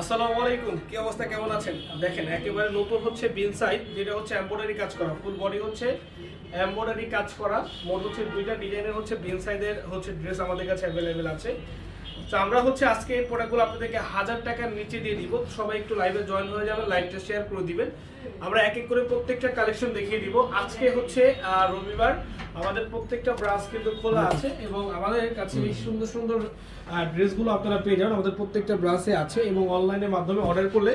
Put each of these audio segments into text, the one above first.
আসসালামু আলাইকুম, কি অবস্থা, কেমন আছেন? দেখেন, একেবারে নতুন হচ্ছে বিন সাইড যেটা হচ্ছে এমব্রয়ডারি কাজ করা ফুল বডি হচ্ছে এমব্রয়ডারি কাজ করা, মোট হচ্ছে দুইটা ডিজাইনের হচ্ছে বিন সাইডের হচ্ছে ড্রেস আমাদের কাছে অ্যাভেলেবেল আছে। তো আমরা হচ্ছে আজকে এই প্রোডাক্টগুলো আপনাদেরকে হাজার টাকার নিচে দিয়ে দিব। সবাই একটু লাইভে জয়েন হয়ে যাবেন লাইভটা শেয়ার করে দিবেন। আমরা এক এক করে প্রত্যেকটা কালেকশন দেখিয়ে দিব। আজকে হচ্ছে রবিবার, আমাদের প্রত্যেকটা ব্রাঞ্চ কিন্তু খোলা আছে এবং আমাদের কাছে এই সুন্দর সুন্দর ড্রেসগুলো আপনারা পেয়ে যাবেন। আমাদের প্রত্যেকটা ব্রাঞ্চে আছে এবং অনলাইনের মাধ্যমে অর্ডার করলে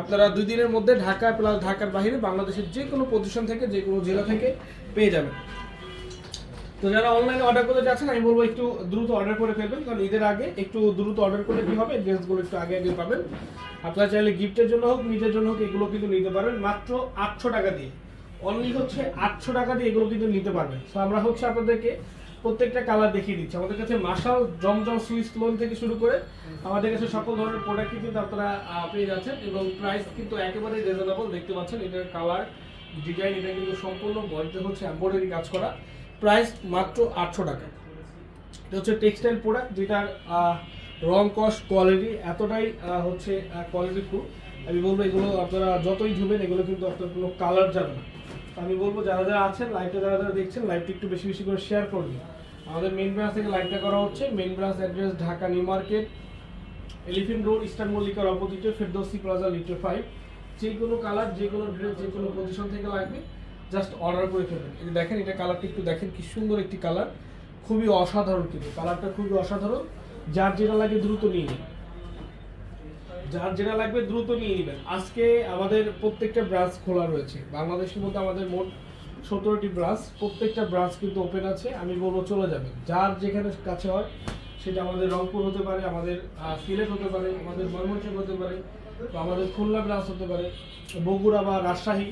আপনারা দুই দিনের মধ্যে ঢাকা প্লাস ঢাকার বাইরে বাংলাদেশের যে কোনো পজিশন থেকে যে কোনো জেলা থেকে পেয়ে যাবেন। তো যারা অনলাইনে অর্ডার করতে যাচ্ছেন আমি বলব একটু দ্রুত অর্ডার করে ফেলবেন, কারণ ঈদের আগে একটু দ্রুত অর্ডার করলে কি হবে? ড্রেসগুলো একটু আগে আগে পাবেন। আপনারা চাইলে গিফটের জন্য হোক, নিজের জন্য হোক, এগুলো কিন্তু নিতে পারবেন। মাত্র আটশো টাকা দিয়ে। অনলি হচ্ছে আটশো টাকা দিয়ে এগুলো কিন্তু নিতে পারবেন। তো আমরা হচ্ছে আপনাদেরকে প্রত্যেকটা কালার দেখিয়ে দিচ্ছি। আমাদের কাছে মাসাল জমজম সুইস লোন থেকে শুরু করে আমাদের কাছে সকল ধরনের প্রোডাক্টই কিন্তু আপনারা পেয়ে যাচ্ছেন এবং প্রাইস কিন্তু একেবারে রিজনেবল দেখতে পাচ্ছেন, এটার কালার ডিজাইন এটা কিন্তু সম্পূর্ণ বডিতে হচ্ছে এম্ব্রয়ডারি কাজ করা। প্রাইস মাত্র আটশো টাকা। এটা হচ্ছে টেক্সটাইল প্রোডাক্ট যেটার রং কস্ট কোয়ালিটি এতটাই হচ্ছে কোয়ালিটি ফুল আমি বলব এগুলো আপনারা যতই ধুবেন এগুলো কিন্তু আপনার কোনো কালার যাবে না। আমি বলব যারা যারা আছেন লাইভটা যারা যারা দেখছেন লাইভটা একটু বেশি বেশি করে শেয়ার করবেন আমাদের মেন ব্রাঞ্চ থেকে লাইভটা করা হচ্ছে। Main branch address Dhaka New Market Elephant Road Eastern মল্লিকার অপোজিটে, ফেরদৌসি প্লাজা লিটার ফাইভ যে কোনো কালার যে কোনো ড্রেস যে কোনো পজিশন থেকে লাগবে। জাস্ট অর্ডার করে ফেলবেন। এই দেখেন, এটা কালারটা একটু দেখেন কি সুন্দর একটি কালার খুবই অসাধারণ কিন্তু। কালারটা খুবই অসাধারণ। যার যেটা লাগে দ্রুত নিয়ে নিন। যার যেটা লাগবে দ্রুত নিয়ে নেবেন। আজকে আমাদের প্রত্যেকটা ব্রাঞ্চ খোলা রয়েছে। বাংলাদেশের মধ্যে আমাদের মোট সতেরোটি ব্রাঞ্চ প্রত্যেকটা ব্রাঞ্চ কিন্তু ওপেন আছে। আমি বলব চলে যাবেন। যার যেখানে কাছে হয় সেটা আমাদের রংপুর হতে পারে, আমাদের সিলেট হতে পারে, আমাদের ময়মনসিংহ হতে পারে, বা আমাদের খুলনা ব্রাঞ্চ হতে পারে, বগুড়া বা রাজশাহী,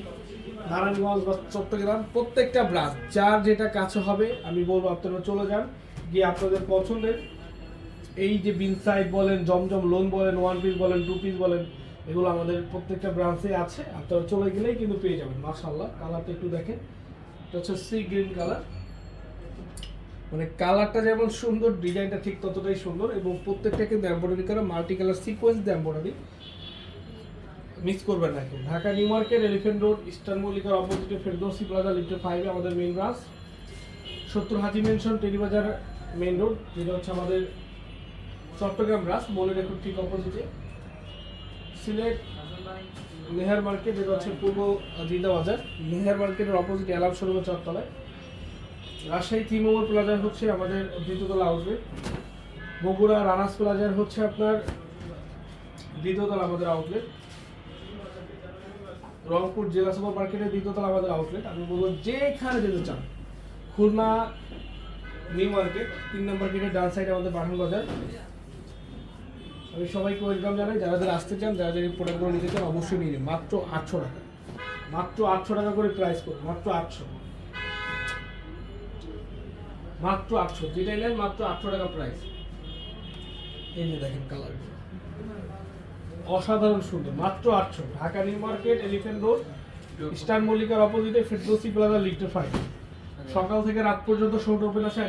নারায়ণগঞ্জ বা চট্টগ্রাম, প্রত্যেকটা ব্রাঞ্চ যার যেটা কাছে হবে, আমি বলব আপনারা চলে যান, গিয়ে আপনাদের পছন্দের। এই যে বিন সাইড বলেন, জমজম লোন বলেন ওয়ান পিস বলেন টু পিস বলেন, এগুলো আমাদের প্রত্যেকটা ব্রাঞ্চে আছে, আপনারা চলে গেলেই কিন্তু পেয়ে যাবেন মাশাল্লাহ কালারটা একটু দেখেন, এটা হচ্ছে সি গ্রিন কালার মানে কালারটা যেমন সুন্দর, ডিজাইনটা ঠিক ততটাই সুন্দর এবং প্রত্যেকটাকে এম্ব্রয়ডারি করা multi colour sequence embroidery miss করবেন না Dhaka new market elephant road eastern মল্লিকার অপোজিটে ফেরদৌসি প্লাজা লিফটে ফাইভে আমাদের মেন ব্রাঞ্চ সত্তর Haji mansion Teribazar main road যেটা হচ্ছে আমাদের চট্টগ্রাম ব্রাঞ্চ মনে রাখুন ঠিক অপোজিটে সিলেট নেহার মার্কেট যেটা হচ্ছে পূর্ব জিদা বাজার। নেহার মার্কেটের অপোজিটে অ্যালাম শোরুমের চরতলায়। রাজশাহী তিমোর প্লাজার হচ্ছে আমাদের দ্বিতীয়তলা আউটলেট বগুড়া রানাস প্লাজার হচ্ছে আপনার দ্বিতীয়তলা আমাদের আউটলেট রংপুর জেলা সুপার মার্কেটের দ্বিতীয়তলা আমাদের আউটলেট আমি বলব যেখানে যেতে চান, খুলনা নিউ মার্কেট তিন নম্বর গেটের ডান সাইডে আমাদের বাহন বাজার। আমি সবাইকে ওয়েলকাম জানাই। যারা যারা আসতে চান, যারা যারা প্রোডাক্টগুলো নিতে চান, অবশ্যই নিয়ে মাত্র আটশো টাকা। মাত্র আটশো টাকা করে প্রাইস করুন মাত্র আটশো। মাত্র আটশো। যেটা এলেন মাত্র আটশো টাকা প্রাইস এই যে দেখেন কালার অসাধারণ সুন্দর মাত্র আটশো। Dhaka new market elephant road star মল্লিকার অপোজিটে ফেরদৌসি প্লাজা লিটার ফাইভ সকাল থেকে রাত পর্যন্ত শোরুম ওপেন আছে